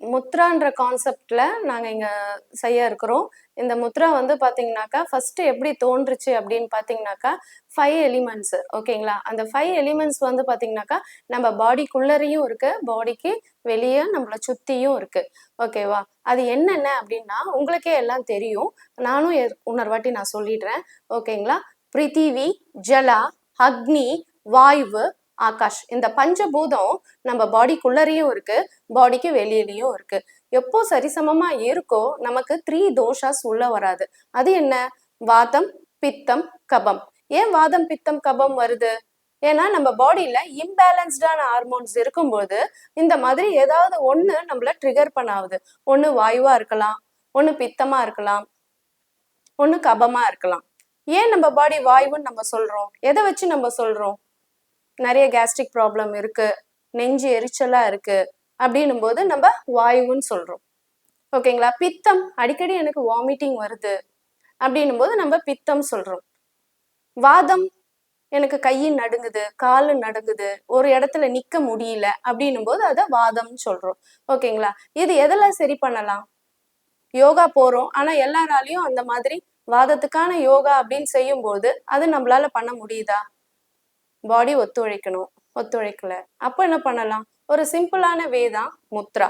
முத்ரான்ற கான்செப்ட்ல நாங்க இங்க செய்ய இருக்கிறோம். இந்த முத்ரா வந்து பாத்தீங்கன்னாக்கா ஃபர்ஸ்ட் எப்படி தோன்றுச்சு அப்படின்னு பாத்தீங்கன்னாக்கா ஃபைவ் எலிமெண்ட்ஸ் ஓகேங்களா அந்த ஃபைவ் எலிமெண்ட்ஸ் வந்து பாத்தீங்கன்னாக்கா நம்ம பாடிக்குள்ளரையும் இருக்கு பாடிக்கு வெளியே நம்மளை சுத்தியும் இருக்கு. ஓகேவா அது என்னென்ன அப்படின்னா உங்களுக்கே எல்லாம் தெரியும். நானும் எ- இன்னொரு நான் சொல்லிடுறேன். ஓகேங்களா பிரித்திவி ஜலா அக்னி வாயு ஆகாஷ். இந்த பஞ்சபூதம் நம்ம பாடிக்குள்ளரையும் இருக்கு பாடிக்கு வெளியிலையும் இருக்கு. எப்போ சரிசமமா இருக்கோ நமக்கு த்ரீ தோஷாஸ் உள்ள வராது. அது என்ன? வாதம் பித்தம் கபம். ஏன் வாதம் பித்தம் கபம் வருது? ஏன்னா நம்ம பாடியில இம்பேலன்ஸ்டான ஹார்மோன்ஸ் இருக்கும்போது இந்த மாதிரி ஏதாவது ஒண்ணு நம்மள ட்ரிகர் பண்ணாவுது. ஒண்ணு வாயுவா இருக்கலாம் ஒண்ணு பித்தமா இருக்கலாம் ஒண்ணு கபமா இருக்கலாம். ஏன் நம்ம பாடி வாயுன்னு நம்ம சொல்றோம்? எதை வச்சு நம்ம சொல்றோம்? நிறைய கேஸ்ட்ரிக் ப்ராப்ளம் இருக்கு நெஞ்சு எரிச்சலா இருக்கு அப்படின்னும் போது நம்ம வாயுன்னு சொல்றோம். ஓகேங்களா பித்தம் அடிக்கடி எனக்கு வாமிட்டிங் வருது அப்படின்னும் போது நம்ம பித்தம் சொல்றோம். வாதம் எனக்கு கையின் நடுங்குது காலு நடுங்குது ஒரு இடத்துல நிக்க முடியல அப்படின்னும் போது அதை வாதம்னு சொல்றோம். ஓகேங்களா இது எதெல்லாம் சரி பண்ணலாம்? யோகா போறோம் ஆனா எல்லாராலையும் அந்த மாதிரி வாதத்துக்கான யோகா அப்படின்னு செய்யும்போது அது நம்மளால பண்ண முடியுதா? பாடி ஒத்துழைக்கணும் ஒத்துழைக்கல. அப்போ என்ன பண்ணலாம்? ஒரு சிம்பிளான வே தான் முத்ரா.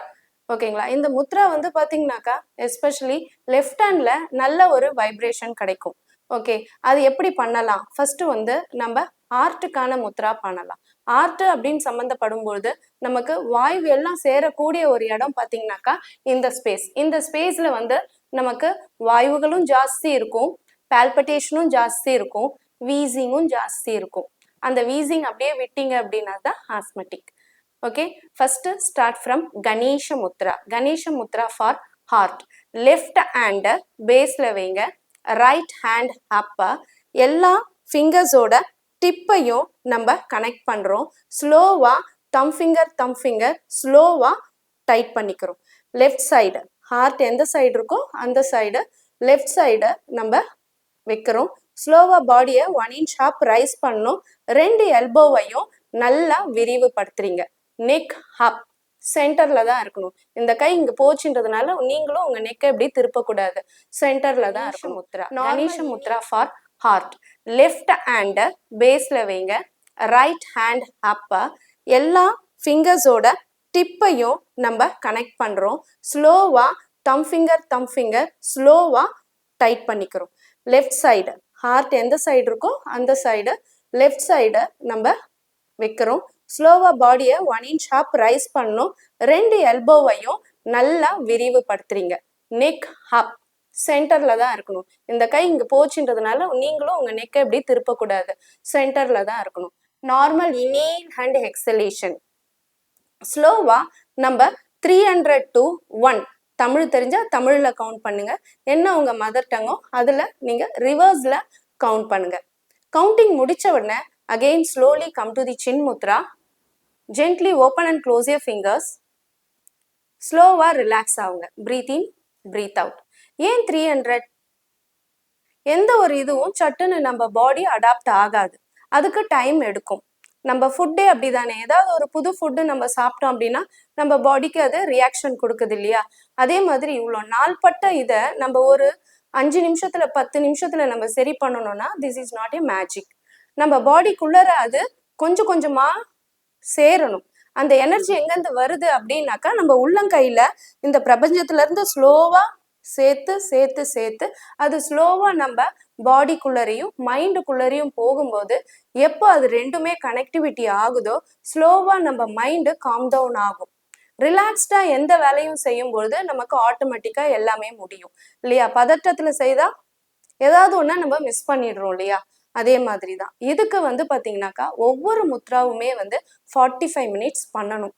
ஓகேங்களா இந்த முத்ரா வந்து பார்த்தீங்கன்னாக்கா எஸ்பெஷலி லெஃப்ட் ஹேண்டில் நல்ல ஒரு வைப்ரேஷன் கிடைக்கும். ஓகே அது எப்படி பண்ணலாம்? ஃபர்ஸ்ட் வந்து நம்ம ஆர்ட்டுக்கான முத்ரா பண்ணலாம். ஆர்ட் அப்படின்னு சம்மந்தப்படும் பொழுது நமக்கு வாய்வு எல்லாம் சேரக்கூடிய ஒரு இடம் பார்த்தீங்கன்னாக்கா இந்த ஸ்பேஸ் இந்த ஸ்பேஸில் வந்து நமக்கு வாயுகளும் ஜாஸ்தி இருக்கும் பால்பட்டேஷனும் ஜாஸ்தி இருக்கும் வீசிங்கும் ஜாஸ்தி இருக்கும். அந்த வீசிங் அப்படியே விட்டீங்க அப்படின்னா தான் asthmatic okay first start from Ganesha mudra. Ganesha mudra for heart left ஹேண்டை பேஸ்ல வைங்க. ரைட் ஹேண்ட் அப்ப எல்லா ஃபிங்கர்ஸோட டிப்பையும் நம்ம கனெக்ட் பண்றோம். ஸ்லோவா தம் ஃபிங்கர் தம் ஃபிங்கர் ஸ்லோவா டைட் பண்ணிக்கிறோம். லெஃப்ட் சைடு ஹார்ட் எந்த சைடு இருக்கோ அந்த சைடு லெஃப்ட் சைடு நம்ம வைக்கிறோம். ஸ்லோவா பாடியை ஒன் இன்ச் அப் ரைஸ் பண்ணணும் ரெண்டு எல்போவையும் நல்லா விரிவுபடுத்துறீங்க. நெக் ஹப் சென்டர்ல தான் இருக்கணும். இந்த கை இங்க போச்சுன்றதுனால நீங்களும் உங்க நெக்கை இப்படி திருப்பக்கூடாது. சென்டர்ல தான் இருக்கணும் mudra. Ganesha mudra for heart left ஹேண்டை பேஸ்ல வைங்க. ரைட் ஹேண்ட் அப்ப எல்லா ஃபிங்கர்ஸோட டிப்பையும் நம்ம கனெக்ட் பண்றோம். ஸ்லோவா தம் ஃபிங்கர் தம் ஃபிங்கர் ஸ்லோவா டைட் பண்ணிக்கிறோம். லெஃப்ட் சைடு ஹார்ட் எந்த சைடு இருக்கோ அந்த சைடு லெஃப்ட் சைடு நம்ம வைக்கிறோம். ஸ்லோவா பாடியை ஒன் இன்ச் அப் ரைஸ் பண்ணும் ரெண்டு எல்போவையும் நல்லா விரிவுபடுத்துறீங்க. நெக் ஹப் சென்டர்ல தான் இருக்கணும். இந்த கை இங்க போச்சுன்றதுனால நீங்களும் உங்க நெக்கை எப்படி திருப்பக்கூடாது. சென்டர்ல தான் இருக்கணும். நார்மல் இனேல் அண்ட் எக்ஸலேஷன் ஸ்லோவா நம்ம three hundred to one Tamil தெரிஞ்சால் தமிழில் கவுண்ட் பண்ணுங்கள் என்ன உங்கள் மதர் டங்கோ அதில் நீங்கள் ரிவர்ஸில் கவுண்ட் பண்ணுங்கள் கவுண்டிங் முடித்த உடனே again slowly come to the chin mudra gently open and close your fingers ஸ்லோவாக ரிலாக்ஸ் ஆகுங்க. ப்ரீத் இன் ப்ரீத் அவுட் ஏன் த்ரீ ஹண்ட்ரட் எந்த ஒரு இதுவும் சட்டுன்னு நம்ம பாடி அடாப்ட் ஆகாது. அதுக்கு டைம் எடுக்கும். நம்ம ஃபுட்டே அப்படிதானே? ஏதாவது ஒரு புது ஃபுட்டு நம்ம சாப்பிட்டோம் அப்படின்னா நம்ம பாடிக்கு அது ரியாக்ஷன் கொடுக்குது இல்லையா? அதே மாதிரி இவ்வளோ நாள்பட்ட இதை நம்ம ஒரு அஞ்சு நிமிஷத்துல பத்து நிமிஷத்துல நம்ம சரி பண்ணணும்னா this is not a magic நம்ம பாடிக்குள்ளர அது கொஞ்சம் கொஞ்சமா சேரணும். அந்த எனர்ஜி எங்கேருந்து வருது அப்படின்னாக்கா நம்ம உள்ளங்கையில இந்த பிரபஞ்சத்துல இருந்து ஸ்லோவா சேர்த்து சேர்த்து சேர்த்து அது ஸ்லோவாக நம்ம பாடிக்குள்ளரையும் மைண்டுக்குள்ளரையும் போகும்போது எப்போ அது ரெண்டுமே கனெக்டிவிட்டி ஆகுதோ ஸ்லோவாக நம்ம மைண்டு காம் டவுன் ஆகும். ரிலாக்ஸ்டா எந்த வேலையும் செய்யும்பொழுது நமக்கு ஆட்டோமேட்டிக்கா எல்லாமே முடியும். இல்லையா? பதட்டத்துல செய்தா ஏதாவது ஒன்றா நம்ம மிஸ் பண்ணிடுறோம் இல்லையா? அதே மாதிரி தான் இதுக்கு வந்து பாத்தீங்கன்னாக்கா ஒவ்வொரு முத்ராவுமே வந்து ஃபார்ட்டி ஃபைவ் மினிட்ஸ் பண்ணணும்.